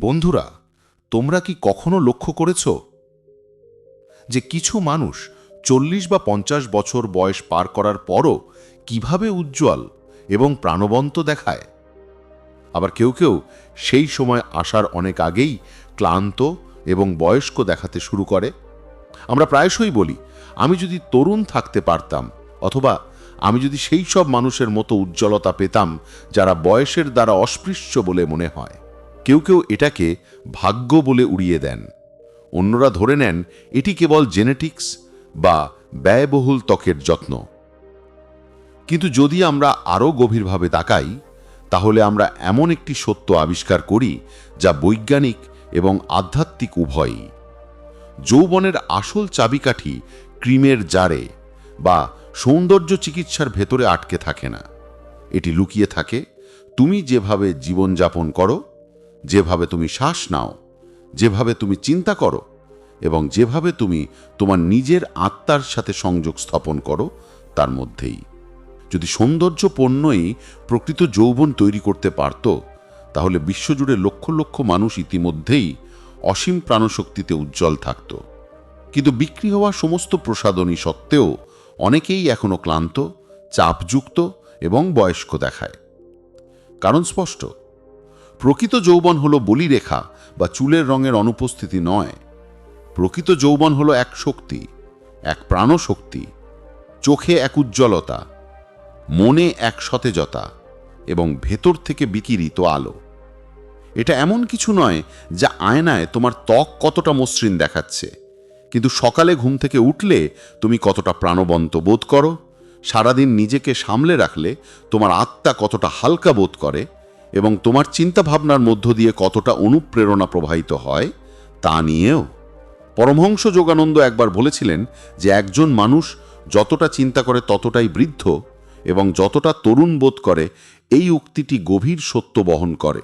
বন্ধুরা, তোমরা কি কখনো লক্ষ্য করেছ যে কিছু মানুষ চল্লিশ বা পঞ্চাশ বছর বয়স পার করার পরও কীভাবে উজ্জ্বল এবং প্রাণবন্ত দেখায়? আবার কেউ কেউ সেই সময় আসার অনেক আগেই ক্লান্ত এবং বয়স্ক দেখাতে শুরু করে। আমরা প্রায়শই বলি, আমি যদি তরুণ থাকতে পারতাম অথবা আমি যদি সেই সব মানুষের মতো উজ্জ্বলতা পেতাম যারা বয়সের দ্বারা অস্পৃশ্য বলে মনে হয়। কেউ কেউ এটাকে ভাগ্য বলে উড়িয়ে দেন। অন্যরা ধরে নেন, এটি কেবল জেনেটিক্স বা ব্যয়বহুল ত্বকের যত্ন। কিন্তু যদি আমরা আরও গভীরভাবে তাকাই, তাহলে আমরা এমন একটি সত্য আবিষ্কার করি, যা বৈজ্ঞানিক এবং আধ্যাত্মিক উভয়ই। যৌবনের আসল চাবিকাঠি ক্রিমের জারে বা সৌন্দর্য চিকিৎসার ভেতরে আটকে থাকে না। এটি লুকিয়ে থাকে, তুমি যেভাবে জীবনযাপন করো যেভাবে তুমি শ্বাস নাও, যেভাবে তুমি চিন্তা করো এবং যেভাবে তুমি তোমার নিজের আত্মার সাথে সংযোগ স্থাপন করো, তার মধ্যেই। যদি সৌন্দর্য পণ্যই প্রকৃত যৌবন তৈরি করতে পারত, তাহলে বিশ্বজুড়ে লক্ষ লক্ষ মানুষ ইতিমধ্যেই অসীম প্রাণশক্তিতে উজ্জ্বল থাকত। কিন্তু বিক্রি হওয়া সমস্ত প্রসাদনী সত্ত্বেও অনেকেই এখনও ক্লান্ত, চাপযুক্ত এবং বয়স্ক দেখায়। কারণ স্পষ্ট প্রকৃত যৌবন হলো বলিরেখা বা চুলের রঙের অনুপস্থিতি নয়। প্রকৃত যৌবন হলো এক শক্তি, এক প্রাণশক্তি, চোখে এক উজ্জ্বলতা, মনে এক সতেজতা এবং ভেতর থেকে বিকিরিত আলো। এটা এমন কিছু নয় যা আয়নায় তোমার ত্বক কতটা মসৃণ দেখাচ্ছে, কিন্তু সকালে ঘুম থেকে উঠলে তুমি কতটা প্রাণবন্ত বোধ করো, সারাদিন নিজেকে সামলে রাখলে তোমার আত্মা কতটা হালকা বোধ করে এবং তোমার চিন্তাভাবনার মধ্য দিয়ে কতটা অনুপ্রেরণা প্রবাহিত হয়, তা নিয়েও। পরমহংস যোগানন্দ একবার বলেছিলেন যে একজন মানুষ যতটা চিন্তা করে ততটাই বৃদ্ধ এবং যতটা তরুণ বোধ করে, এই উক্তিটি গভীর সত্য বহন করে।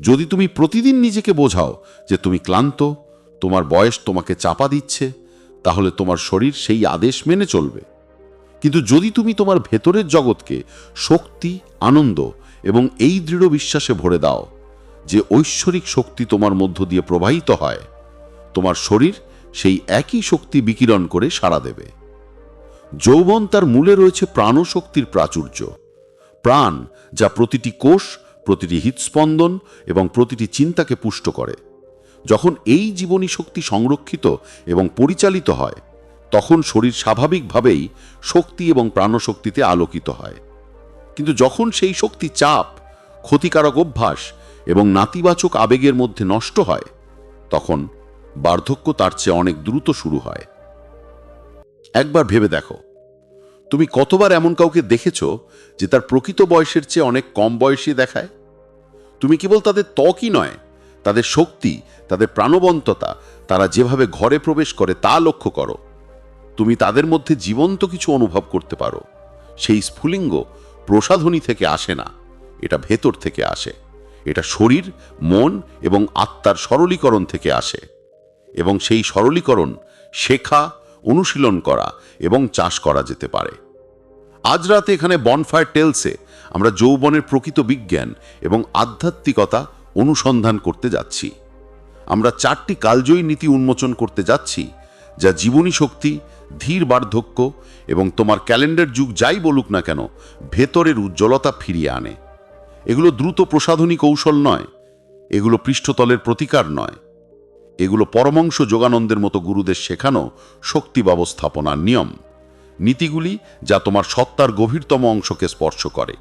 যদি তুমি প্রতিদিন নিজেকে বোঝাও যে তুমি ক্লান্ত, তোমার বয়স তোমাকে চাপা দিচ্ছে, তাহলে তোমার শরীর সেই আদেশ মেনে চলবে। কিন্তু যদি তুমি তোমার ভেতরের জগৎকে শক্তি, আনন্দ এবং এই দৃঢ় বিশ্বাসে ভরে দাও যে ঐশ্বরিক শক্তি তোমার মধ্য দিয়ে প্রবাহিত হয়। তোমার শরীর সেই একই শক্তি বিকিরণ করে সাড়া দেবে। যৌবন তার মূলে রয়েছে প্রাণশক্তির প্রাচুর্য। প্রাণ যা প্রতিটি কোষ, প্রতিটি হৃৎস্পন্দন এবং প্রতিটি চিন্তাকে পুষ্ট করে। যখন এই জীবনী শক্তি সংরক্ষিত এবং পরিচালিত হয়, তখন শরীর স্বাভাবিকভাবেই শক্তি এবং প্রাণশক্তিতে আলোকিত হয়। কিন্তু যখন সেই শক্তি চাপ, ক্ষতিকারক অভ্যাস এবং নাতিবাচক আবেগের মধ্যে নষ্ট হয়, তখন বার্ধক্য তার চেয়ে অনেক দ্রুত শুরু হয়। একবার ভেবে দেখো, তুমি কতবার এমন কাউকে দেখেছ যে তার প্রকৃত বয়সের চেয়ে অনেক কম বয়সী দেখায়? তুমি কেবল তাদের ত্বকই নয়, তাদের শক্তি, তাদের প্রাণবন্ততা, তারা যেভাবে ঘরে প্রবেশ করে তা লক্ষ্য করো। তুমি তাদের মধ্যে জীবন্ত কিছু অনুভব করতে পারো। সেই স্ফুলিঙ্গ প্রসাধনী থেকে আসে না। এটা ভেতর থেকে আসে। এটা শরীর, মন এবং আত্মার সরলীকরণ থেকে আসে। এবং সেই সরলীকরণ শেখা, অনুশীলন করা এবং চাষ করা যেতে পারে। আজ রাতে এখানে বনফায়ার টেলসে আমরা যৌবনের প্রকৃত বিজ্ঞান এবং আধ্যাত্মিকতা অনুসন্ধান করতে যাচ্ছি। আমরা চারটি কালজয়ী নীতি উন্মোচন করতে যাচ্ছি, যা জীবনী শক্তি ধীর বার্ধক্য এবং তোমার ক্যালেন্ডার যুগ যাই বলুক না কেন, ভেতরের উজ্জ্বলতা ফিরিয়ে আনে। এগুলো দ্রুত প্রসাধনী কৌশল নয়, এগুলো পৃষ্ঠতলের প্রতিকার নয়। এগুলো পরমাংশ যোগানন্দের মতো গুরুদের শেখানো শক্তি ব্যবস্থাপনার নিয়ম, নীতিগুলি যা তোমার সত্তার গভীরতম অংশকে স্পর্শ করে।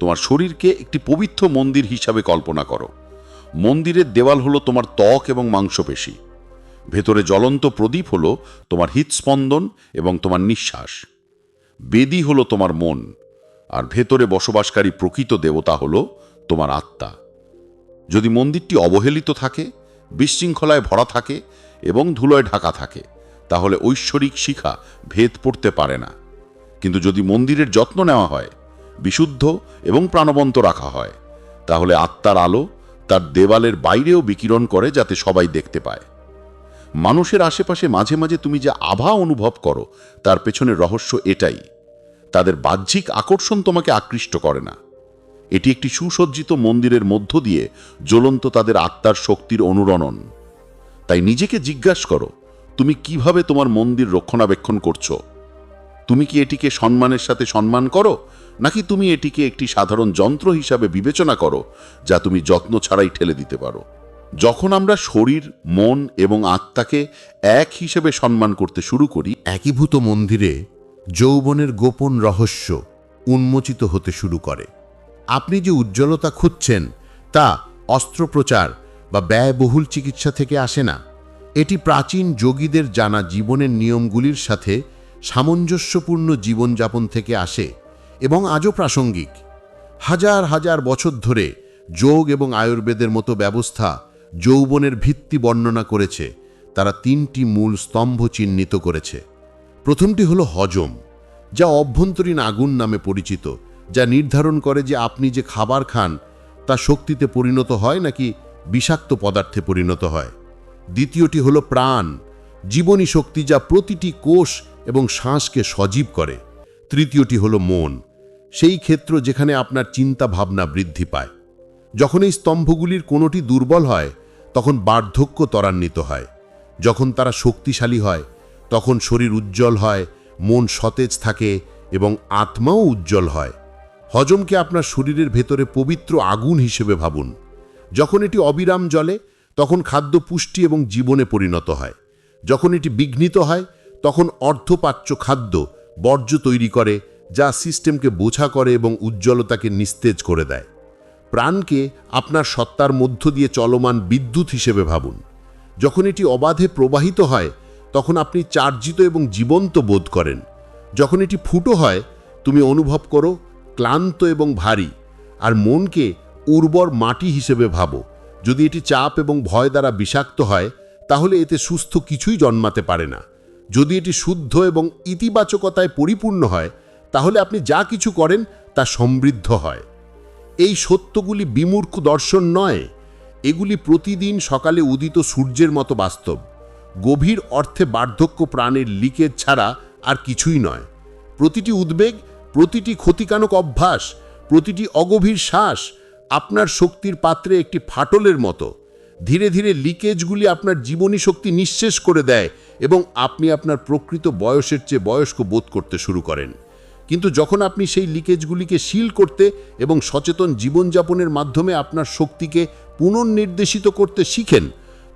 তোমার শরীরকে একটি পবিত্র মন্দির হিসাবে কল্পনা করো। মন্দিরের দেওয়াল হলো তোমার ত্বক এবং মাংসপেশি। ভেতরে জ্বলন্ত প্রদীপ হলো তোমার হৃৎস্পন্দন এবং তোমার নিঃশ্বাস। বেদি হলো তোমার মন, আর ভেতরে বসবাসকারী প্রকৃত দেবতা হলো তোমার আত্মা। যদি মন্দিরটি অবহেলিত থাকে, বিশৃঙ্খলায় ভরা থাকে এবং ধুলোয় ঢাকা থাকে, তাহলে ঐশ্বরিক শিখা ভেদ পড়তে পারে না। কিন্তু যদি মন্দিরের যত্ন নেওয়া হয়, বিশুদ্ধ এবং প্রাণবন্ত রাখা হয়, তাহলে আত্মার আলো তার দেওয়ালের বাইরেও বিকিরণ করে যাতে সবাই দেখতে পায়। মানুষের আশেপাশে মাঝে মাঝে তুমি যে আভা অনুভব করো, তার পেছনে রহস্য এটাই। তাদের বাহ্যিক আকর্ষণ তোমাকে আকৃষ্ট করে না। এটি একটি সুসজ্জিত মন্দিরের মধ্য দিয়ে জ্বলন্ত তাদের আত্মার শক্তির অনুরণন। তাই নিজেকে জিজ্ঞাসা করো, তুমি কীভাবে তোমার মন্দির রক্ষণাবেক্ষণ করছ? তুমি কি এটিকে সম্মানের সাথে সম্মান করো, নাকি তুমি এটিকে একটি সাধারণ যন্ত্র হিসাবে বিবেচনা করো, যা তুমি যত্ন ছাড়াই ঠেলে দিতে পারো? যখন আমরা শরীর, মন এবং আত্মাকে এক হিসেবে সম্মান করতে শুরু করি, একীভূত মন্দিরে যৌবনের গোপন রহস্য উন্মোচিত হতে শুরু করে। আপনি যে উজ্জ্বলতা খুঁজছেন, তা অস্ত্রোপচার বা ব্যয়বহুল চিকিৎসা থেকে আসে না। এটি প্রাচীন যোগীদের জানা জীবনের নিয়মগুলির সাথে সামঞ্জস্যপূর্ণ জীবনযাপন থেকে আসে এবং আজও প্রাসঙ্গিক। হাজার হাজার বছর ধরে যোগ এবং আয়ুর্বেদের মতো ব্যবস্থা যৌবনের ভিত্তি বর্ণনা করেছে। তারা তিনটি মূল স্তম্ভ চিহ্নিত করেছে। প্রথমটি হলো হজম, যা অভ্যন্তরীণ আগুন নামে পরিচিত, যা নির্ধারণ করে যে আপনি যে খাবার খান, তা শক্তিতে পরিণত হয় নাকি বিষাক্ত পদার্থে পরিণত হয়। দ্বিতীয়টি হলো প্রাণ, জীবনী শক্তি যা প্রতিটি কোষ এবং শ্বাসকে সজীব করে। তৃতীয়টি হলো মন, সেই ক্ষেত্র যেখানে আপনার চিন্তা ভাবনা বৃদ্ধি পায়। যখন এই স্তম্ভগুলির কোনোটি দুর্বল হয়, তখন বার্ধক্য ত্বরান্বিত হয়। যখন তারা শক্তিশালী হয়, তখন শরীর উজ্জ্বল হয়, মন সতেজ থাকে এবং আত্মাও উজ্জ্বল হয়। হজমকে আপনার শরীরের ভেতরে পবিত্র আগুন হিসেবে ভাবুন। যখন এটি অবিরাম জ্বলে, তখন খাদ্য পুষ্টি এবং জীবনে পরিণত হয়। যখন এটি বিঘ্নিত হয়, তখন অর্ধপাচ্য খাদ্য বর্জ্য তৈরি করে, যা সিস্টেমকে বোঝা করে এবং উজ্জ্বলতাকে নিস্তেজ করে দেয়। প্রাণকে আপনার সত্তার মধ্য দিয়ে চলমান বিদ্যুৎ হিসেবে ভাবুন। যখন এটি অবাধে প্রবাহিত হয়, তখন আপনি চার্জিত এবং জীবন্ত বোধ করেন। যখন এটি ফুটো হয়, তুমি অনুভব করো ক্লান্ত এবং ভারী, আর মনকে উর্বর মাটি হিসেবে ভাবো। যদি এটি চাপ এবং ভয় দ্বারা বিষাক্ত হয়, তাহলে এতে সুস্থ কিছুই জন্মাতে পারে না। যদি এটি শুদ্ধ এবং ইতিবাচকতায় পরিপূর্ণ হয়, তাহলে আপনি যা কিছু করেন তা সমৃদ্ধ হয়। এই সত্যগুলি বিমূর্খ দর্শন নয়, এগুলি প্রতিদিন সকালে উদিত সূর্যের মতো বাস্তব। গভীর অর্থে বার্ধক্য প্রাণের লিকেজ ছাড়া আর কিছুই নয়। প্রতিটি উদ্বেগ, প্রতিটি ক্ষতিকারক অভ্যাস, প্রতিটি অগভীর শ্বাস আপনার শক্তির পাত্রে একটি ফাটলের মতো। ধীরে ধীরে লিকেজগুলি আপনার জীবনী শক্তি নিঃশেষ করে দেয় এবং আপনি আপনার প্রকৃত বয়সের চেয়ে বয়স্ক বোধ করতে শুরু করেন। কিন্তু যখন আপনি সেই লিকেজগুলিকে শিল করতে এবং সচেতন জীবনযাপনের মাধ্যমে আপনার শক্তিকে পুনর্নির্দেশিত করতে শিখেন,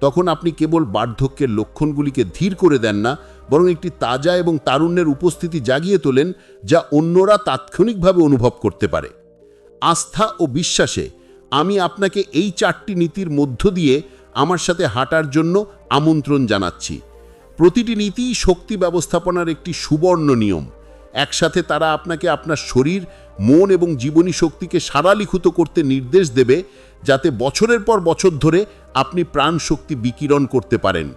তখন আপনি কেবল বার্ধক্যের লক্ষণগুলিকে ধীর করে দেন না, বরং একটি তাজা এবং তারুণ্যের উপস্থিতি জাগিয়ে তোলেন যা অন্যরা তাৎক্ষণিকভাবে অনুভব করতে পারে। আস্থা ও বিশ্বাসে আমি আপনাকে এই চারটি নীতির মধ্য দিয়ে আমার সাথে হাঁটার জন্য আমন্ত্রণ জানাচ্ছি। প্রতিটি নীতি শক্তি ব্যবস্থাপনার একটি সুবর্ণ নিয়ম। একসাথে তারা আপনাকে আপনার শরীর, মন এবং জীবনী শক্তিকে সারালিখুত করতে নির্দেশ দেবে, যাতে বছরের পর বছর ধরে আপনি প্রাণ শক্তি বিকিরণ করতে পারেন।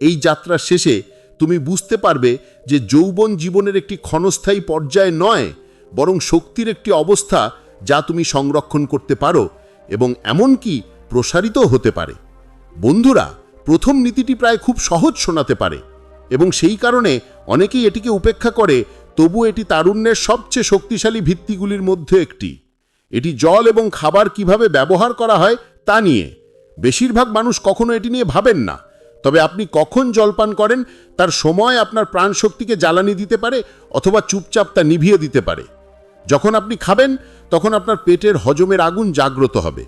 এই যাত্রার শেষে তুমি বুঝতে পারবে যে যৌবন জীবনের একটি ক্ষণস্থায়ী পর্যায় নয়, বরং শক্তির একটি অবস্থা যা তুমি সংরক্ষণ করতে পারো এবং এমনকি প্রসারিত হতে পারে। বন্ধুরা, প্রথম নীতিটি প্রায় খুব সহজ শোনাতে পারে এবং সেই কারণে অনেকেই এটিকে উপেক্ষা করে তবু এটি তারুণ্যের সবচেয়ে শক্তিশালী ভিত্তিগুলির মধ্যে একটি। এটি জল এবং খাবার কীভাবে ব্যবহার করা হয় তা নিয়ে। বেশিরভাগ মানুষ কখনো এটি নিয়ে ভাবেন না। তবে আপনি কখন জলপান করেন, তার সময় আপনার প্রাণশক্তিকে জ্বালানি দিতে পারে অথবা চুপচাপ তা নিভিয়ে দিতে পারে। যখন আপনি খাবেন, তখন আপনার পেটের হজমের আগুন জাগ্রত হবে।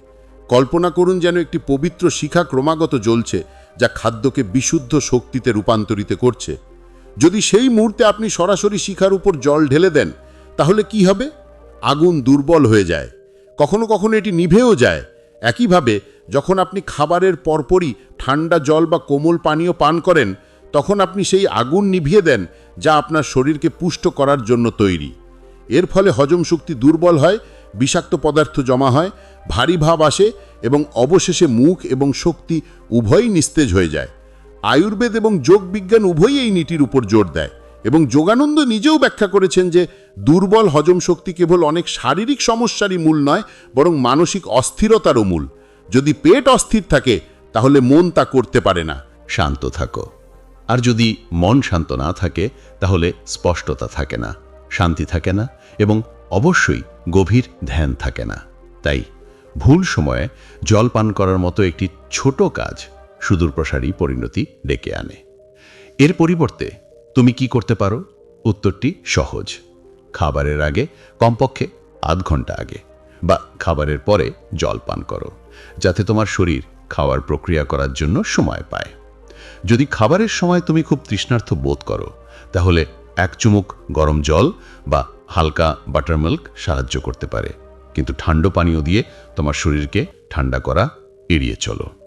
কল্পনা করুন যেন একটি পবিত্র শিখা ক্রমাগত জ্বলছে, যা খাদ্যকে বিশুদ্ধ শক্তিতে রূপান্তরিত করছে। যদি সেই মুহূর্তে আপনি সরাসরি শিখার উপর জল ঢেলে দেন, তাহলে কি হবে? আগুন দুর্বল হয়ে যায়। কখনো কখনো এটি নিভেও যায়। একইভাবে, যখন আপনি খাবারের পরপরই ঠান্ডা জল বা কোমল পানীয় পান করেন, তখন আপনি সেই আগুন নিভিয়ে দেন যা আপনার শরীরকে পুষ্ট করার জন্য তৈরি। এর ফলে হজম শক্তি দুর্বল হয়, বিষাক্ত পদার্থ জমা হয়, ভারী ভাব আসে এবং অবশেষে মুখ এবং শক্তি উভয়ই নিস্তেজ হয়ে যায়। আয়ুর্বেদ এবং যোগ বিজ্ঞান উভয়ই এই নীতির উপর জোর দেয় এবং যোগানন্দ নিজেও ব্যাখ্যা করেছেন যে দুর্বল হজম শক্তি কেবল অনেক শারীরিক সমস্যারই মূল নয়, বরং মানসিক অস্থিরতারও মূল। যদি পেট অস্থির থাকে, তাহলে মন তা করতে পারে না। শান্ত থাকো। আর যদি মন শান্ত না থাকে, তাহলে স্পষ্টতা থাকে না, শান্তি থাকে না এবং অবশ্যই গভীর ধ্যান থাকে না। তাই ভুল সময়ে জল পান করার মতো একটি ছোট কাজ সুদূরপ্রসারী পরিণতি ডেকে আনে। এর পরিবর্তে তুমি কি করতে পারো? উত্তরটি সহজ। খাবারের আগে, কমপক্ষে আধ ঘণ্টা আগে বা খাবারের পরে জল পান করো, যাতে তোমার শরীর খাওয়ার প্রক্রিয়া করার জন্য সময় পায়। যদি খাবারের সময় তুমি খুব তৃষ্ণার্থ বোধ করো, তাহলে এক চুমুক গরম জল বা হালকা বাটারমিল্ক সাহায্য করতে পারে। কিন্তু ঠান্ডা পানীয় দিয়ে তোমার শরীরকে ঠান্ডা করা এড়িয়ে চলো।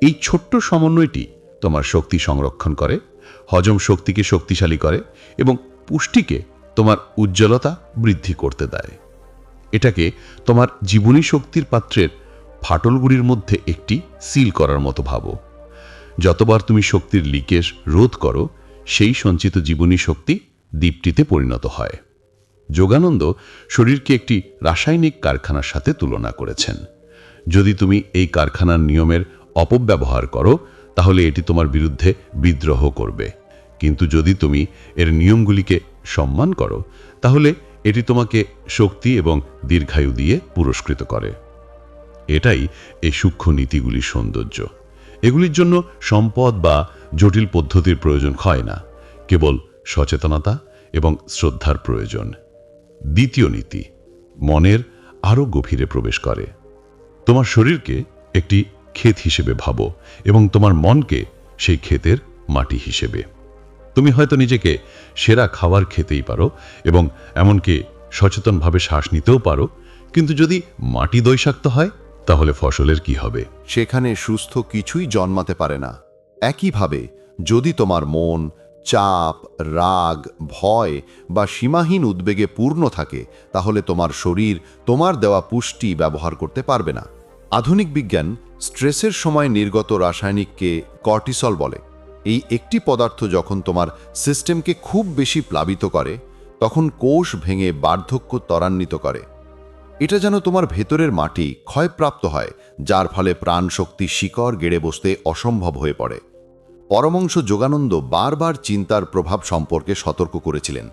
এই ছোট্ট সমন্বয়টি তোমার শক্তি সংরক্ষণ করে, হজম শক্তিকে শক্তিশালী করে এবং পুষ্টিকে তোমার উজ্জ্বলতা বৃদ্ধি করতে দেয়। এটাকে তোমার জীবনী শক্তির পাত্রের ফাটলগুলির মধ্যে একটি সিল করার মতো ভাবো। যতবার তুমি শক্তির লিকেজ রোধ করো, সেই সঞ্চিত জীবনী শক্তি দ্বীপটিতে পরিণত হয়। যোগানন্দ শরীরকে একটি রাসায়নিক কারখানার সাথে তুলনা করেছেন। যদি তুমি এই কারখানার নিয়মের অপব্যবহার করো, তাহলে এটি তোমার বিরুদ্ধে বিদ্রোহ করবে। কিন্তু যদি তুমি এর নিয়মগুলিকে সম্মান করো, তাহলে এটি তোমাকে শক্তি এবং দীর্ঘায়ু দিয়ে পুরস্কৃত করে। এটাই এই সূক্ষ্ম নীতিগুলির সৌন্দর্য। এগুলির জন্য সম্পদ বা জটিল পদ্ধতির প্রয়োজন হয় না, কেবল সচেতনতা এবং শ্রদ্ধার প্রয়োজন। দ্বিতীয় নীতি, মনের আরও গভীরে প্রবেশ করে। তোমার শরীরকে একটি ক্ষেত হিসেবে ভাবো এবং তোমার মনকে সেই ক্ষেতের মাটি হিসেবে। তুমি হয়তো নিজেকে সেরা খাবার খেতেই পারো এবং এমনকি সচেতনভাবে শ্বাস নিতেও পারো, কিন্তু যদি মাটি দৈশাক্ত হয়, তাহলে ফসলের কি হবে? সেখানে সুস্থ কিছুই জন্মাতে পারে না। একইভাবে, যদি তোমার মন চাপ, রাগ, ভয় বা সীমাহীন উদ্বেগে পূর্ণ থাকে, তাহলে তোমার শরীর তোমার দেওয়া পুষ্টি ব্যবহার করতে পারবে না। আধুনিক বিজ্ঞান স্ট্রেসের সময় নির্গত রাসায়নিককে কর্টিসল বলে। এই একটি পদার্থ যখন তোমার সিস্টেমকে খুব বেশি প্লাবিত করে, তখন কোষ ভেঙে বার্ধক্য ত্বরান্বিত করে। এটা যেন তোমার ভেতরের মাটি ক্ষয়প্রাপ্ত হয়, যার ফলে প্রাণশক্তি শিকড় গেড়ে বসতে অসম্ভব হয়ে পড়ে। পরমংশ যোগানন্দ বারবার চিন্তার প্রভাব সম্পর্কে সতর্ক করেছিলেন।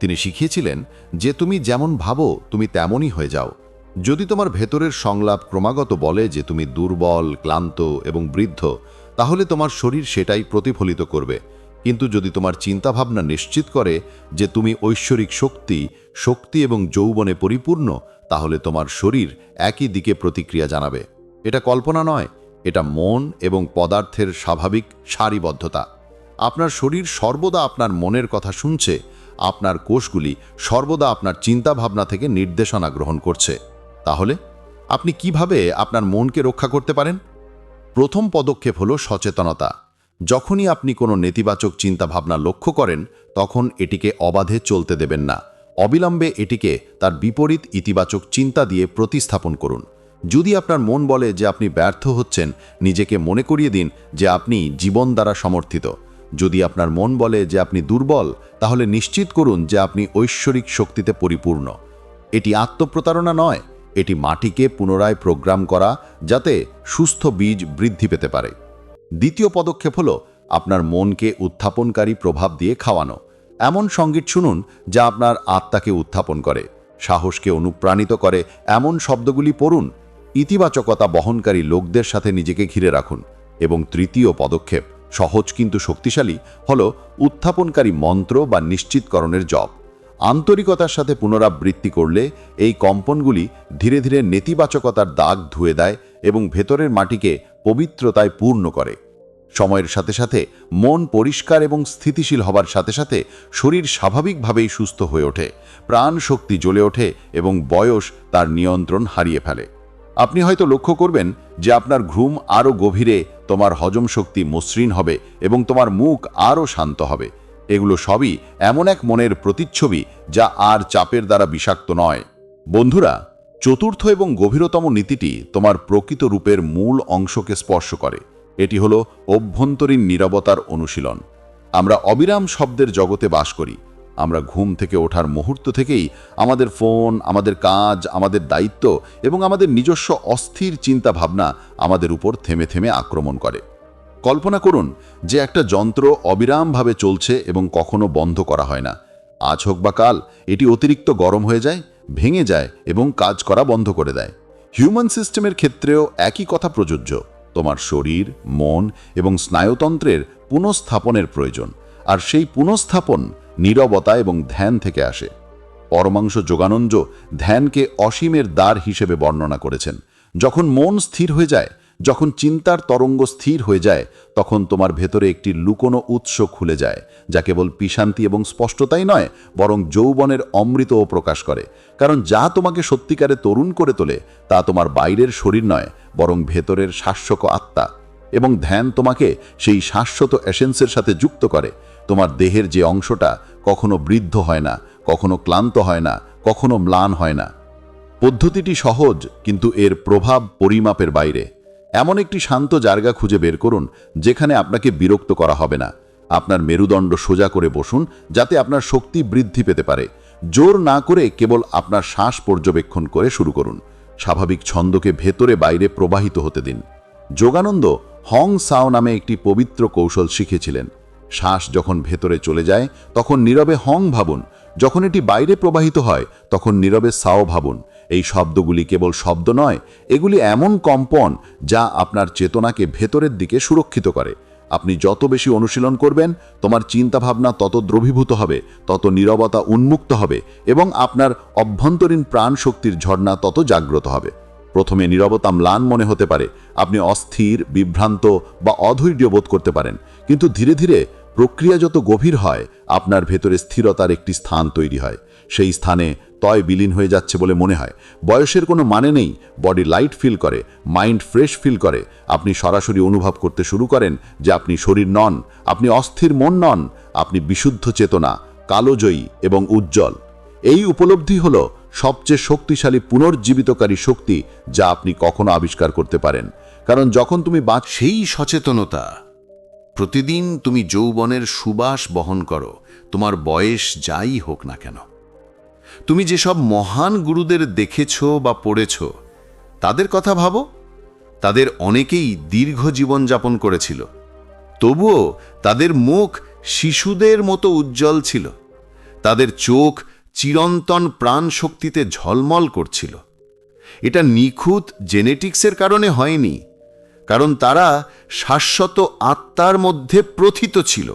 তিনি শিখিয়েছিলেন যে, তুমি যেমন ভাবো, তুমি তেমনই হয়ে যাও। যদি তোমার ভেতরের সংলাপ ক্রমাগত বলে যে তুমি দুর্বল, ক্লান্ত এবং বৃদ্ধ, তাহলে তোমার শরীর সেটাই প্রতিফলিত করবে। কিন্তু যদি তোমার চিন্তাভাবনা নিশ্চিত করে যে তুমি ঐশ্বরিক শক্তি শক্তি এবং যৌবনে পরিপূর্ণ, তাহলে তোমার শরীর একই দিকে প্রতিক্রিয়া জানাবে। এটা কল্পনা নয়, এটা মন এবং পদার্থের স্বাভাবিক সারিবদ্ধতা। আপনার শরীর সর্বদা আপনার মনের কথা শুনছে, আপনার কোষগুলি সর্বদা আপনার চিন্তাভাবনা থেকে নির্দেশনা গ্রহণ করছে। তাহলে আপনি কীভাবে আপনার মনকে রক্ষা করতে পারেন? প্রথম পদক্ষেপ হল সচেতনতা। যখনই আপনি কোনো নেতিবাচক চিন্তাভাবনা লক্ষ্য করেন, তখন এটিকে অবাধে চলতে দেবেন না। অবিলম্বে এটিকে তার বিপরীত ইতিবাচক চিন্তা দিয়ে প্রতিস্থাপন করুন। যদি আপনার মন বলে যে আপনি ব্যর্থ হচ্ছেন, নিজেকে মনে করিয়ে দিন যে আপনি জীবন দ্বারা সমর্থিত। যদি আপনার মন বলে যে আপনি দুর্বল, তাহলে নিশ্চিত করুন যে আপনি ঐশ্বরিক শক্তিতে পরিপূর্ণ। এটি আত্মপ্রতারণা নয় এটি মাটিকে পুনরায় প্রোগ্রাম করা যাতে সুস্থ বীজ বৃদ্ধি পেতে পারে। দ্বিতীয় পদক্ষেপ হল আপনার মনকে উত্থাপনকারী প্রভাব দিয়ে খাওয়ানো। এমন সংগীত শুনুন যা আপনার আত্মাকে উত্থাপন করে, সাহসকে অনুপ্রাণিত করে, এমন শব্দগুলি পড়ুন, ইতিবাচকতা বহনকারী লোকদের সাথে নিজেকে ঘিরে রাখুন। এবং তৃতীয় পদক্ষেপ, সহজ কিন্তু শক্তিশালী, হল উত্থাপনকারী মন্ত্র বা নিশ্চিতকরণের জপ। আন্তরিকতার সাথে পুনরাবৃত্তি করলে এই কম্পনগুলি ধীরে ধীরে নেতিবাচকতার দাগ ধুয়ে দেয় এবং ভেতরের মাটিকে পবিত্রতায় পূর্ণ করে। সময়ের সাথে সাথে মন পরিষ্কার এবং স্থিতিশীল হবার সাথে সাথে শরীর স্বাভাবিকভাবেই সুস্থ হয়ে ওঠে প্রাণ শক্তি জ্বলে ওঠে এবং বয়স তার নিয়ন্ত্রণ হারিয়ে ফেলে। আপনি হয়তো লক্ষ্য করবেন যে আপনার ঘুম আরও গভীরে, তোমার হজম শক্তি মসৃণ হবে এবং তোমার মুখ আরও শান্ত হবে। এগুলো সবই এমন এক মনের প্রতিচ্ছবি যা আর চাপের দ্বারা বিষাক্ত নয়। বন্ধুরা, চতুর্থ এবং গভীরতম নীতিটি তোমার প্রকৃত রূপের মূল অংশকে স্পর্শ করে। এটি হল অভ্যন্তরীণ নীরবতার অনুশীলন। আমরা অবিরাম শব্দের জগতে বাস করি। আমরা ঘুম থেকে ওঠার মুহূর্ত থেকেই আমাদের ফোন, আমাদের কাজ, আমাদের দায়িত্ব এবং আমাদের নিজস্ব অস্থির চিন্তা ভাবনা আমাদের উপর থেমে থেমে আক্রমণ করে। কল্পনা করুন যে একটা যন্ত্র অবিরামভাবে চলছে এবং কখনো বন্ধ করা হয় না। আজ হোক বা কাল, এটি অতিরিক্ত গরম হয়ে যায়, ভেঙে যায় এবং কাজ করা বন্ধ করে দেয়। হিউম্যান সিস্টেমের ক্ষেত্রেও একই কথা প্রযোজ্য। তোমার শরীর, মন এবং স্নায়ুতন্ত্রের পুনঃস্থাপনের প্রয়োজন। আর সেই পুনঃস্থাপন নীরবতা এবং ধ্যান থেকে আসে। পরমাংশ যোগানঞ্জ ধ্যানকে অসীমের দ্বার হিসেবে বর্ণনা করেছেন। যখন মন স্থির হয়ে যায় যখন চিন্তার তরঙ্গ স্থির হয়ে যায়, তখন তোমার ভেতরে একটি লুকোনো উৎস খুলে যায়, যা কেবল পিশান্তি এবং স্পষ্টতাই নয়, বরং যৌবনের অমৃতও প্রকাশ করে। কারণ যা তোমাকে সত্যিকারে তরুণ করে তোলে, তা তোমার বাইরের শরীর নয়, বরং ভেতরের শাশ্বক আত্মা। এবং ধ্যান তোমাকে সেই শাশ্বত এসেন্সের সাথে যুক্ত করে। তোমার দেহের যে অংশটা কখনো বৃদ্ধ হয় না, কখনো ক্লান্ত হয় না, কখনো ম্লান হয় না। পদ্ধতিটি সহজ, কিন্তু এর প্রভাব পরিমাপের বাইরে। এমন একটি শান্ত জায়গা খুঁজে বের করুন, যেখানে আপনাকে বিরক্ত করা হবে না। আপনার মেরুদণ্ড সোজা করে বসুন, যাতে আপনার শক্তি বৃদ্ধি পেতে পারে। জোর না করে কেবল আপনার শ্বাস পর্যবেক্ষণ করে শুরু করুন। স্বাভাবিক ছন্দকে ভেতরে বাইরে প্রবাহিত হতে দিন। যোগানন্দ হং সাও নামে একটি পবিত্র কৌশল শিখেছিলেন। শ্বাস যখন ভেতরে চলে যায়, তখন নীরবে হং ভাবুন। যখন এটি বাইরে প্রবাহিত হয়, তখন নীরবে সাও ভাবুন। এই শব্দগুলি কেবল শব্দ নয়, এগুলি এমন কম্পন যা আপনার চেতনাকে ভেতরের দিকে সুরক্ষিত করে। আপনি যত বেশি অনুশীলন করবেন, তোমার চিন্তাভাবনা তত দ্রবীভূত হবে, তত নীরবতা উন্মুক্ত হবে এবং আপনার অভ্যন্তরীণ প্রাণ শক্তির ঝর্ণা তত জাগ্রত হবে। প্রথমে নীরবতা ম্লান মনে হতে পারে, আপনি অস্থির, বিভ্রান্ত বা অধৈর্য বোধ করতে পারেন, কিন্তু ধীরে ধীরে প্রক্রিয়া যত গভীর হয়, আপনার ভেতরে স্থিরতার একটি স্থান তৈরি হয়। সেই স্থানে তয় বিলীন হয়ে যাচ্ছে বলে মনে হয়। বয়সের কোনো মানে নেই। বডি লাইট ফিল করে, মাইন্ড ফ্রেশ ফিল করে। আপনি সরাসরি অনুভব করতে শুরু করেন যে আপনি শরীর নন, আপনি অস্থির মন নন, আপনি বিশুদ্ধ চেতনা, কালোজয়ী এবং উজ্জ্বল। এই উপলব্ধি হল সবচেয়ে শক্তিশালী পুনর্জীবিতকারী শক্তি যা আপনি কখনো আবিষ্কার করতে পারেন। কারণ যখন তুমি বাঁচ সেই সচেতনতা। প্রতিদিন তুমি যৌবনের সুবাস বহন করো। তোমার বয়স যাই হোক না কেন। তুমি যেসব মহান গুরুদের দেখেছ বা পড়েছ, তাদের কথা ভাবো। তাদের অনেকেই দীর্ঘ জীবনযাপন করেছিল। তবুও তাদের মুখ শিশুদের মতো উজ্জ্বল ছিল। তাদের চোখ চিরন্তন প্রাণ শক্তিতে ঝলমল করছিল। এটা নিখুঁত জেনেটিক্সের কারণে হয়নি, কারণ তারা শাশ্বত আত্মার মধ্যে প্রথিত ছিল।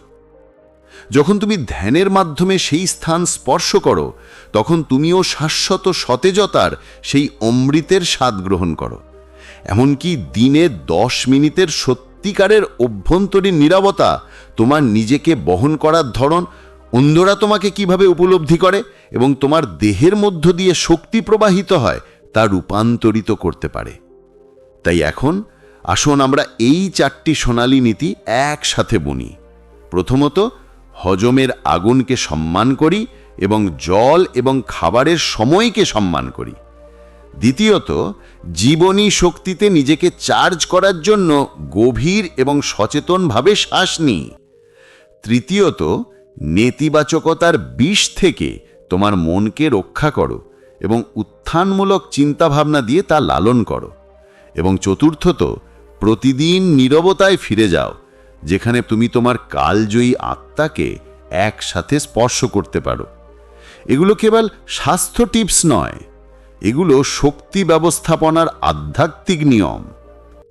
যখন তুমি ধ্যানের মাধ্যমে সেই স্থান স্পর্শ করো, তখন তুমিও শাশ্বত সতেজতার সেই অমৃতের স্বাদ গ্রহণ করো। এমনকি দিনে দশ মিনিটের সত্যিকারের অভ্যন্তরীণ নিরাপত্তা তোমার নিজেকে বহন করার ধরন অন্যরা তোমাকে কীভাবে উপলব্ধি করে এবং তোমার দেহের মধ্য দিয়ে শক্তি প্রবাহিত হয় তা রূপান্তরিত করতে পারে। তাই এখন আসুন আমরা এই চারটি সোনালী নীতি একসাথে বুনি। প্রথমত হজমের আগুনকে সম্মান করি এবং জল এবং খাবারের সময়কে সম্মান করি। দ্বিতীয়ত, জীবনী শক্তিতে নিজেকে চার্জ করার জন্য গভীর এবং সচেতনভাবে শ্বাস নিই। তৃতীয়ত, নেতিবাচকতার বিষ থেকে তোমার মনকে রক্ষা করো এবং উত্থানমূলক চিন্তাভাবনা দিয়ে তা লালন করো। এবং চতুর্থত, প্রতিদিন নীরবতায় ফিরে যাও। যেখানে তুমি তোমার কালজয়ী আত্মাকে একসাথে স্পর্শ করতে পারো। এগুলো কেবল স্বাস্থ্য টিপস নয়, এগুলো শক্তি ব্যবস্থাপনার আধ্যাত্মিক নিয়ম।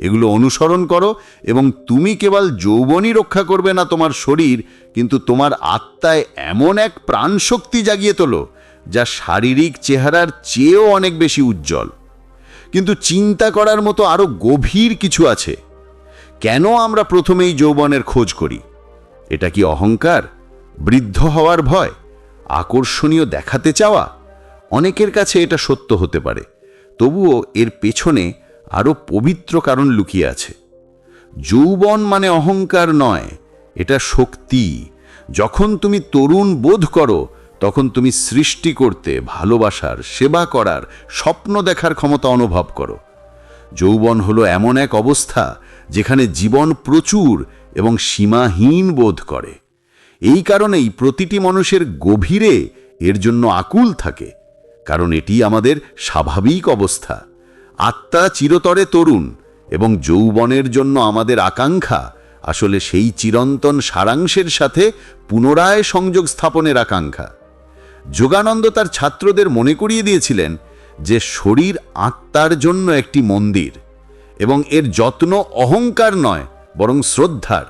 এগুলো অনুসরণ করো এবং তুমি কেবল যৌবনই রক্ষা করবে না তোমার শরীর, কিন্তু তোমার আত্মায় এমন এক প্রাণশক্তি জাগিয়ে তোলো, যা শারীরিক চেহারার চেয়েও অনেক বেশি উজ্জ্বল। কিন্তু চিন্তা করার মতো আরও গভীর কিছু আছে। কেন আমরা প্রথমেই যৌবনের খোঁজ করি? এটা কি অহংকার? বৃদ্ধ হওয়ার ভয়? আকর্ষণীয় দেখাতে চাওয়া? অনেকের কাছে এটা সত্য হতে পারে, তবুও এর পেছনে আরও পবিত্র কারণ লুকিয়ে আছে। যৌবন মানে অহংকার নয়, এটা শক্তি। যখন তুমি তরুণ বোধ করো, তখন তুমি সৃষ্টি করতে, ভালোবাসার, সেবা করার, স্বপ্ন দেখার ক্ষমতা অনুভব করো। যৌবন হলো এমন এক অবস্থা যেখানে জীবন প্রচুর এবং সীমাহীন বোধ করে। এই কারণেই প্রতিটি মানুষের গভীরে এর জন্য আকুল থাকে, কারণ এটি আমাদের স্বাভাবিক অবস্থা। আত্মা চিরতরে তরুণ এবং যৌবনের জন্য আমাদের আকাঙ্ক্ষা আসলে সেই চিরন্তন সারাংশের সাথে পুনরায় সংযোগ স্থাপনের আকাঙ্ক্ষা। যোগানন্দ তার ছাত্রদের মনে করিয়ে দিয়েছিলেন যে শরীর আত্মার জন্য একটি মন্দির। এবং এর যত্ন অহংকার নয়, বরং শ্রদ্ধার।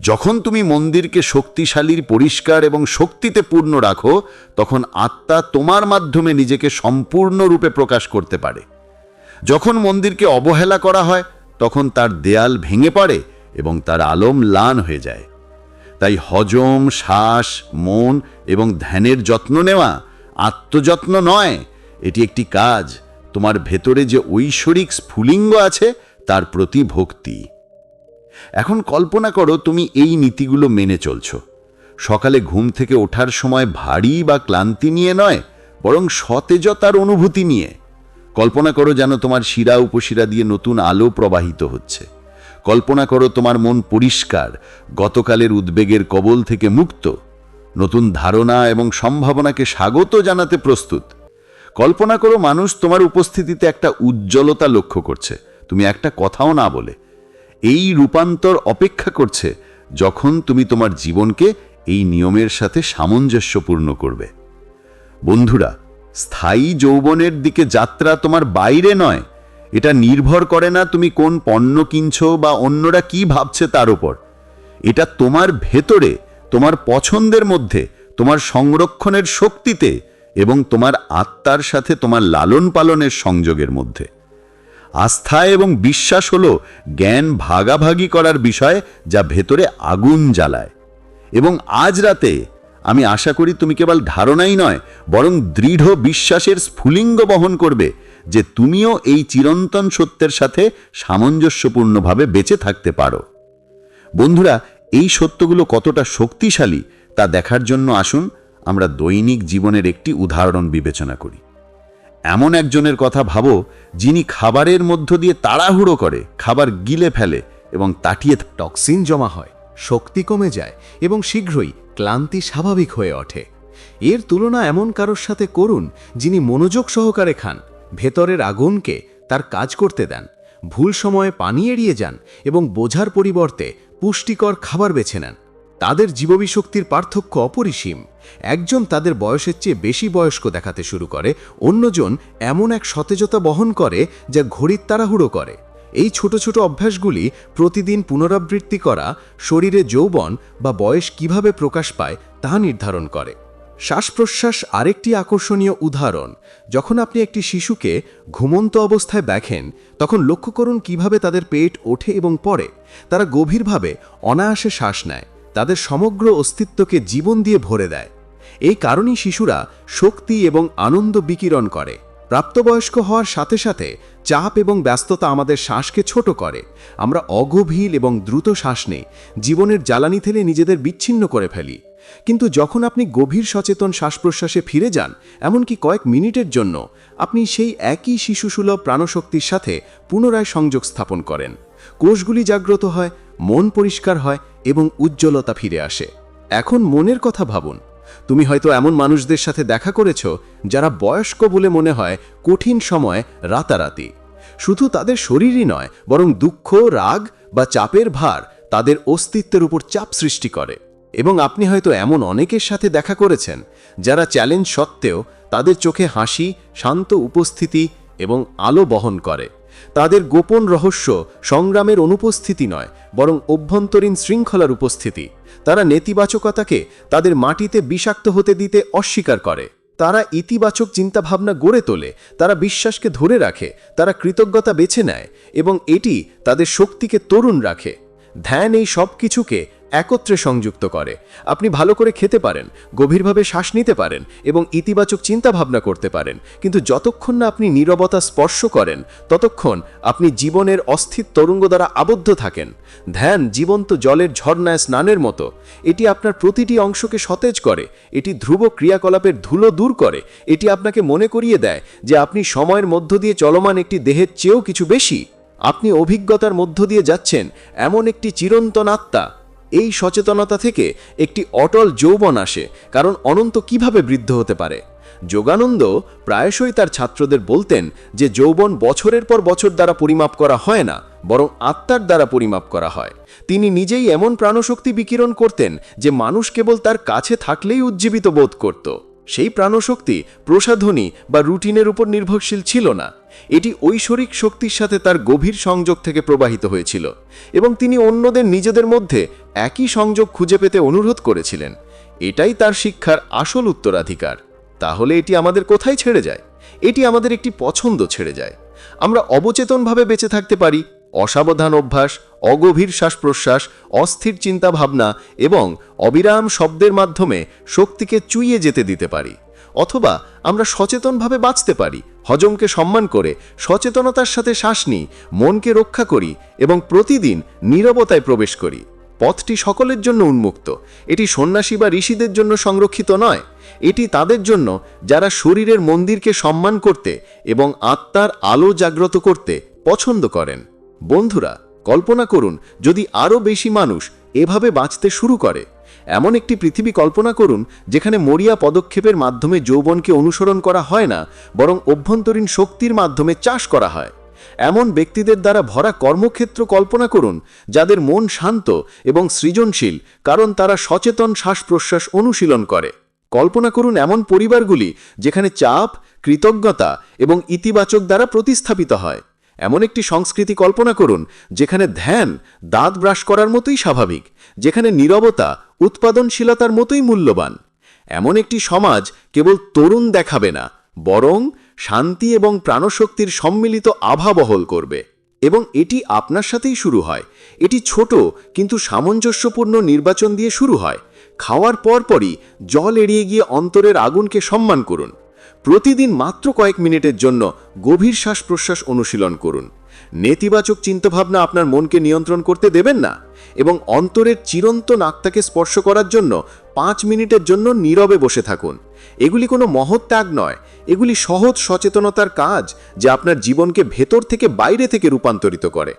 যখন তুমি মন্দিরকে শক্তিশালীর, পরিষ্কার এবং শক্তিতে পূর্ণ রাখো, তখন আত্মা তোমার মাধ্যমে নিজেকে সম্পূর্ণরূপে প্রকাশ করতে পারে। যখন মন্দিরকে অবহেলা করা হয়, তখন তার দেয়াল ভেঙে পড়ে এবং তার আলম লান হয়ে যায়। তাই হজম, শ্বাস, মন এবং ধ্যানের যত্ন নেওয়া আত্মযত্ন নয়, এটি একটি কাজ। তোমার ভেতরে যে ঐশ্বরিক স্ফুলিঙ্গ আছে, তার প্রতি ভক্তি। এখন কল্পনা করো তুমি এই নীতিগুলো মেনে চলছ। সকালে ঘুম থেকে ওঠার সময় ভারী বা ক্লান্তি নিয়ে নয়, বরং সতেজতার অনুভূতি নিয়ে। কল্পনা করো যেন তোমার শিরা উপশিরা দিয়ে নতুন আলো প্রবাহিত হচ্ছে। কল্পনা করো তোমার মন পরিষ্কার, গতকালের উদ্বেগের কবল থেকে মুক্ত। নতুন ধারণা এবং সম্ভাবনাকে স্বাগত জানাতে প্রস্তুত। কল্পনা করো মানুষ তোমার উপস্থিতিতে একটা উজ্জ্বলতা লক্ষ্য করছে। তুমি একটা কথাও না বলে। এই রূপান্তর অপেক্ষা করছে যখন তুমি তোমার জীবনকে এই নিয়মের সাথে সামঞ্জস্যপূর্ণ করবে। বন্ধুরা, স্থায়ী যৌবনের দিকে যাত্রা তোমার বাইরে নয়। এটা নির্ভর করে না তুমি কোন পণ্য কিনছো বা অন্যরা কি ভাবছে তার উপর। এটা তোমার ভেতরে, তোমার পছন্দের মধ্যে, তোমার সংরক্ষণের শক্তিতে এবং তোমার আত্মার সাথে তোমার লালন পালনের সংযোগের মধ্যে। আস্থা এবং বিশ্বাস হলো জ্ঞান ভাগাভাগি করার বিষয় যা ভেতরে আগুন জ্বালায়। এবং আজ রাতে আমি আশা করি তুমি কেবল ধারণাই নয়, বরং দৃঢ় বিশ্বাসের স্ফুলিঙ্গ বহন করবে যে তুমিও এই চিরন্তন সত্যের সাথে সামঞ্জস্যপূর্ণভাবে বেঁচে থাকতে পারো। বন্ধুরা, এই সত্যগুলো কতটা শক্তিশালী তা দেখার জন্য আসুন আমরা দৈনিক জীবনের একটি উদাহরণ বিবেচনা করি। এমন একজনের কথা ভাবো, যিনি খাবারের মধ্য দিয়ে তাড়াহুড়ো করে, খাবার গিলে ফেলে এবং তাটিয়ে টক্সিন জমা হয়, শক্তি কমে যায় এবং শীঘ্রই ক্লান্তি স্বাভাবিক হয়ে ওঠে। এর তুলনা এমন কারোর সাথে করুন, যিনি মনোযোগ সহকারে খান, ভেতরের আগুনকে তার কাজ করতে দেন, ভুল সময়ে পানি এড়িয়ে যান এবং বোঝার পরিবর্তে পুষ্টিকর খাবার বেছে নেন। তাদের জীববিশক্তির পার্থক্য অপরিসীম। একজন তাদের বয়সের চেয়ে বেশি বয়স্ক দেখাতে শুরু করে, অন্যজন এমন এক সতেজতা বহন করে যা ঘড়ির তাড়াহুড়ো করে। এই ছোট ছোট অভ্যাসগুলি প্রতিদিন পুনরাবৃত্তি করা, শরীরে যৌবন বা বয়স কীভাবে প্রকাশ পায় তা নির্ধারণ করে। শ্বাস প্রশ্বাস আরেকটি আকর্ষণীয় উদাহরণ, যখন আপনি একটি শিশুকে ঘুমন্ত অবস্থায় দেখেন, তখন লক্ষ্য করুন কীভাবে তাদের পেট ওঠে এবং পড়ে। তারা গভীরভাবে অনায়াসে শ্বাস নেয়। তাদের সমগ্র অস্তিত্বকে জীবন দিয়ে ভরে দেয়। এই কারণেই শিশুরা শক্তি এবং আনন্দ বিকিরণ করে। প্রাপ্তবয়স্ক হওয়ার সাথে সাথে চাপ এবং ব্যস্ততা আমাদের শ্বাসকে ছোট করে। আমরা অগভীর এবং দ্রুত শ্বাস নেই। জীবনের জ্বালানি থেলে নিজেদের বিচ্ছিন্ন করে ফেলি। কিন্তু যখন আপনি গভীর সচেতন শ্বাস প্রশ্বাসে ফিরে যান, এমনকি কয়েক মিনিটের জন্য, আপনি সেই একই শিশুসুলভ প্রাণশক্তির সাথে পুনরায় সংযোগ স্থাপন করেন। কোষগুলি জাগ্রত হয় মন পরিষ্কার হয় এবং উজ্জ্বলতা ফিরে আসে। এখন মনের কথা ভাবুন। তুমি হয়তো এমন মানুষদের সাথে দেখা করেছ যারা বয়স্ক বলে মনে হয় কঠিন সময় রাতারাতি। শুধু তাদের শরীরই নয়, বরং দুঃখ, রাগ বা চাপের ভার তাদের অস্তিত্বের উপর চাপ সৃষ্টি করে। এবং আপনি হয়তো এমন অনেকের সাথে দেখা করেছেন যারা চ্যালেঞ্জ সত্ত্বেও তাদের চোখে হাসি, শান্ত উপস্থিতি এবং আলো বহন করে। তাদের গোপন রহস্য সংগ্রামের অনুপস্থিতি নয় বরং অভ্যন্তরীণ শৃঙ্খলার উপস্থিতি। তারা নেতিবাচকতাকে তাদের মাটিতে বিষাক্ত হতে দিতে অস্বীকার করে। তারা ইতিবাচক চিন্তাভাবনা গড়ে তোলে, তারা বিশ্বাসকে ধরে রাখে, তারা কৃতজ্ঞতা বেছে নেয় এবং এটি তাদের শক্তিকে তরুণ রাখে। ধ্যান এই সব কিছুকে একত্রে সংযুক্ত করে। আপনি ভালো করে খেতে পারেন, গভীরভাবে শ্বাস নিতে পারেন এবং ইতিবাচক চিন্তা ভাবনা করতে পারেন। কিন্তু যতক্ষণ না আপনি নীরবতা স্পর্শ করেন, ততক্ষণ আপনি জীবনের অস্থির তরঙ্গ দ্বারা আবদ্ধ থাকেন। ধ্যান জীবন্ত জলের ঝর্ণায় স্নানের মতো। এটি আপনার প্রতিটি অংশকে সতেজ করে, এটি ধ্রুব ক্রিয়াকলাপের ধুলো দূর করে, এটি আপনাকে মনে করিয়ে দেয় যে আপনি সময়ের মধ্য দিয়ে চলমান একটি দেহের চেয়েও কিছু বেশি। আপনি অভিজ্ঞতার মধ্য দিয়ে যাচ্ছেন, এমন একটি চিরন্তন আত্মা। এই সচেতনতা থেকে একটি অটল যৌবন আসে, কারণ অনন্ত কীভাবে বৃদ্ধ হতে পারে? যোগানন্দ প্রায়শই তার ছাত্রদের বলতেন যে যৌবন বছরের পর বছর দ্বারা পরিমাপ করা হয় না, বরং আত্মার দ্বারা পরিমাপ করা হয়। তিনি নিজেই এমন প্রাণশক্তি বিকিরণ করতেন যে মানুষ কেবল তার কাছে থাকলেই উজ্জীবিত বোধ করত। সেই প্রাণশক্তি প্রসাধনী বা রুটিনের উপর নির্ভরশীল ছিল না। এটি ঐশ্বরিক শক্তির সাথে তার গভীর সংযোগ থেকে প্রবাহিত হয়েছিল এবং তিনি অন্যদের নিজেদের মধ্যে একই সংযোগ খুঁজে পেতে অনুরোধ করেছিলেন। এটাই তার শিক্ষার আসল উত্তরাধিকার। তাহলে এটি আমাদের কোথায় ছেড়ে যায়? এটি আমাদের একটি পছন্দ ছেড়ে যায়। আমরা অবচেতনভাবে বেঁচে থাকতে পারি অসাবধান অভ্যাস, অগভীর শ্বাস প্রশ্বাস অস্থির চিন্তাভাবনা এবং অবিরাম শব্দের মাধ্যমে শক্তিকে চুইয়ে যেতে দিতে পারি। অথবা আমরা সচেতনভাবে বাঁচতে পারি, হজমকে সম্মান করে, সচেতনতার সাথে শ্বাস নিই, মনকে রক্ষা করি এবং প্রতিদিন নীরবতায় প্রবেশ করি। পথটি সকলের জন্য উন্মুক্ত। এটি সন্ন্যাসী বা ঋষিদের জন্য সংরক্ষিত নয়। এটি তাদের জন্য যারা শরীরের মন্দিরকে সম্মান করতে এবং আত্মার আলো জাগ্রত করতে পছন্দ করেন। বন্ধুরা, কল্পনা করুন, যদি আরও বেশি মানুষ এভাবে বাঁচতে শুরু করে, এমন একটি পৃথিবী কল্পনা করুন, যেখানে মরিয়া পদক্ষেপের মাধ্যমে যৌবনকে অনুসরণ করা হয় না, বরং অভ্যন্তরীণ শক্তির মাধ্যমে চাষ করা হয়। এমন ব্যক্তিদের দ্বারা ভরা কর্মক্ষেত্র কল্পনা করুন, যাদের মন শান্ত এবং সৃজনশীল, কারণ তারা সচেতন শ্বাস প্রশ্বাস অনুশীলন করে। কল্পনা করুন এমন পরিবারগুলি, যেখানে চাপ, কৃতজ্ঞতা এবং ইতিবাচক দ্বারা প্রতিস্থাপিত হয়। এমন একটি সংস্কৃতি কল্পনা করুন, যেখানে ধ্যান, দাঁত ব্রাশ করার মতোই স্বাভাবিক, যেখানে নীরবতা, উৎপাদনশীলতার মতোই মূল্যবান। এমন একটি সমাজ কেবল তরুণ দেখাবে না, বরং শান্তি এবং প্রাণশক্তির সম্মিলিত আভা বহল করবে। এবং এটি আপনার সাথেই শুরু হয়। এটি ছোট কিন্তু সামঞ্জস্যপূর্ণ নির্বাচন দিয়ে শুরু হয়। খাওয়ার পরপরই জল এড়িয়ে গিয়ে অন্তরের আগুনকে সম্মান করুন। প্রতিদিন মাত্র কয়েক মিনিটের জন্য গভীর শ্বাস প্রশ্বাস অনুশীলন করুন। নেতিবাচক চিন্তাভাবনা আপনার মনকে নিয়ন্ত্রণ করতে দেবেন না এবং অন্তরের চিরন্তন আত্মাকে স্পর্শ করার জন্য পাঁচ মিনিটের জন্য নীরবে বসে থাকুন। এগুলি কোনো মহৎ ত্যাগ নয়, এগুলি সহজ সচেতনতার কাজ যা আপনার জীবনকে ভেতর থেকে বাইরে থেকে রূপান্তরিত করে।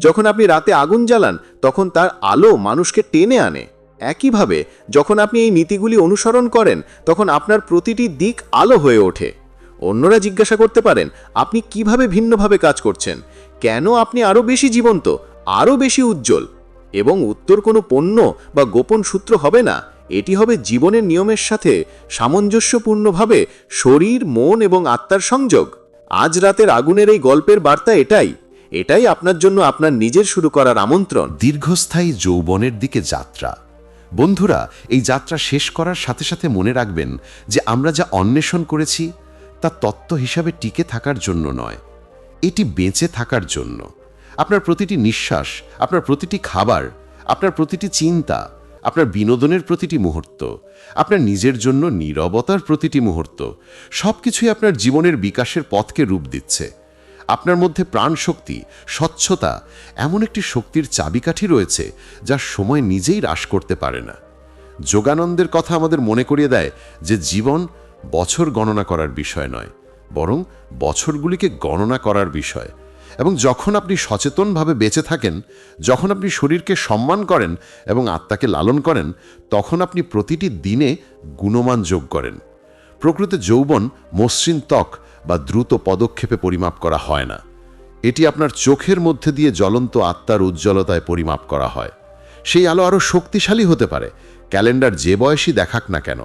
যখন আপনি রাতে আগুন জ্বালান, তখন তার আলো মানুষকে টেনে আনে। একইভাবে যখন আপনি এই নীতিগুলি অনুসরণ করেন, তখন আপনার প্রতিটি দিক আলো হয়ে ওঠে। অন্যরা জিজ্ঞাসা করতে পারেন, আপনি কীভাবে ভিন্নভাবে কাজ করছেন? কেন আপনি আরও বেশি জীবন্ত আরও বেশি উজ্জ্বল? এবং উত্তর কোনো পণ্য বা গোপন সূত্র হবে না? এটি হবে জীবনের নিয়মের সাথে সামঞ্জস্যপূর্ণভাবে শরীর, মন এবং আত্মার সংযোগ। আজ রাতের আগুনের এই গল্পের বার্তা এটাই। এটাই আপনার জন্য আপনার নিজের শুরু করার আমন্ত্রণ। দীর্ঘস্থায়ী যৌবনের দিকে যাত্রা। বন্ধুরা, এই যাত্রা শেষ করার সাথে সাথে মনে রাখবেন যে আমরা যা অন্বেষণ করেছি, তা তত্ত্ব হিসাবে টিকে থাকার জন্য নয়। এটি বেঁচে থাকার জন্য। আপনার প্রতিটি নিঃশ্বাস, আপনার প্রতিটি খাবার, আপনার প্রতিটি চিন্তা, আপনার বিনোদনের প্রতিটি মুহূর্ত, আপনার নিজের জন্য নীরবতার প্রতিটি মুহূর্ত সব কিছুই আপনার জীবনের বিকাশের পথকে রূপ দিচ্ছে। আপনার মধ্যে প্রাণশক্তি, স্বচ্ছতা এমন একটি শক্তির চাবিকাঠি রয়েছে যা সময় নিজেই হ্রাস করতে পারে না। যোগানন্দের কথা আমাদের মনে করিয়ে দেয় যে জীবন বছর গণনা করার বিষয় নয়, বরং বছরগুলিকে গণনা করার বিষয়। এবং যখন আপনি সচেতনভাবে বেঁচে থাকেন, যখন আপনি শরীরকে সম্মান করেন এবং আত্মাকে লালন করেন, তখন আপনি প্রতিটি দিনে গুণমান যোগ করেন। প্রকৃত যৌবন মসৃণ ত্বক বা দ্রুত পদক্ষেপে পরিমাপ করা হয় না। এটি আপনার চোখের মধ্যে দিয়ে জ্বলন্ত আত্মার উজ্জ্বলতায় পরিমাপ করা হয়। সেই আলো আরও শক্তিশালী হতে পারে। ক্যালেন্ডার যে বয়সই দেখাক না কেন।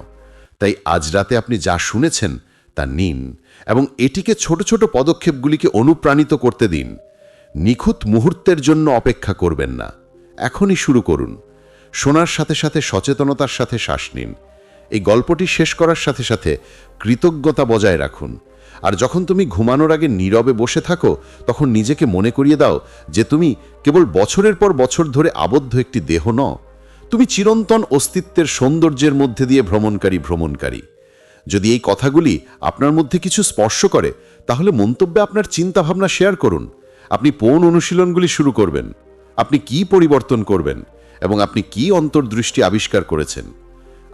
তাই আজ রাতে আপনি যা শুনেছেন তা নিন এবং এটিকে ছোট ছোট পদক্ষেপগুলিকে অনুপ্রাণিত করতে দিন। নিখুঁত মুহূর্তের জন্য অপেক্ষা করবেন না। এখনই শুরু করুন। শোনার সাথে সাথে সচেতনতার সাথে শ্বাস নিন। এই গল্পটি শেষ করার সাথে সাথে কৃতজ্ঞতা বজায় রাখুন। আর যখন তুমি ঘুমানোর আগে নীরবে বসে থাকো, তখন নিজেকে মনে করিয়ে দাও যে তুমি কেবল বছরের পর বছর ধরে আবদ্ধ একটি দেহ ন তুমি চিরন্তন অস্তিত্বের সৌন্দর্যের মধ্যে দিয়ে ভ্রমণকারী ভ্রমণকারী। যদি এই কথাগুলি আপনার মধ্যে কিছু স্পর্শ করে, তাহলে মন্তব্যে আপনার চিন্তাভাবনা শেয়ার করুন। আপনি পৌন অনুশীলনগুলি শুরু করবেন। আপনি কি পরিবর্তন করবেন এবং আপনি কি অন্তর্দৃষ্টি আবিষ্কার করেছেন?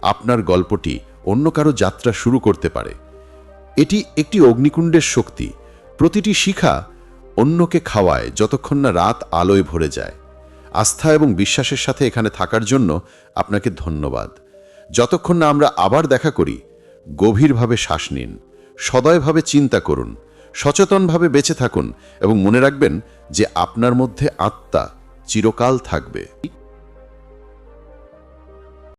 আপনার গল্পটি অন্য কারও যাত্রা শুরু করতে পারে। এটি একটি অগ্নিকুণ্ডের শক্তি। প্রতিটি শিখা অন্যকে খাওয়ায় যতক্ষণ না রাত আলোয় ভরে যায়। আস্থা এবং বিশ্বাসের সাথে এখানে থাকার জন্য আপনাকে ধন্যবাদ। যতক্ষণ না আমরা আবার দেখা করি, গভীরভাবে শ্বাস নিন, সদয়ভাবে চিন্তা করুন, সচেতনভাবে বেঁচে থাকুন এবং মনে রাখবেন যে আপনার মধ্যে আত্মা চিরকাল থাকবে।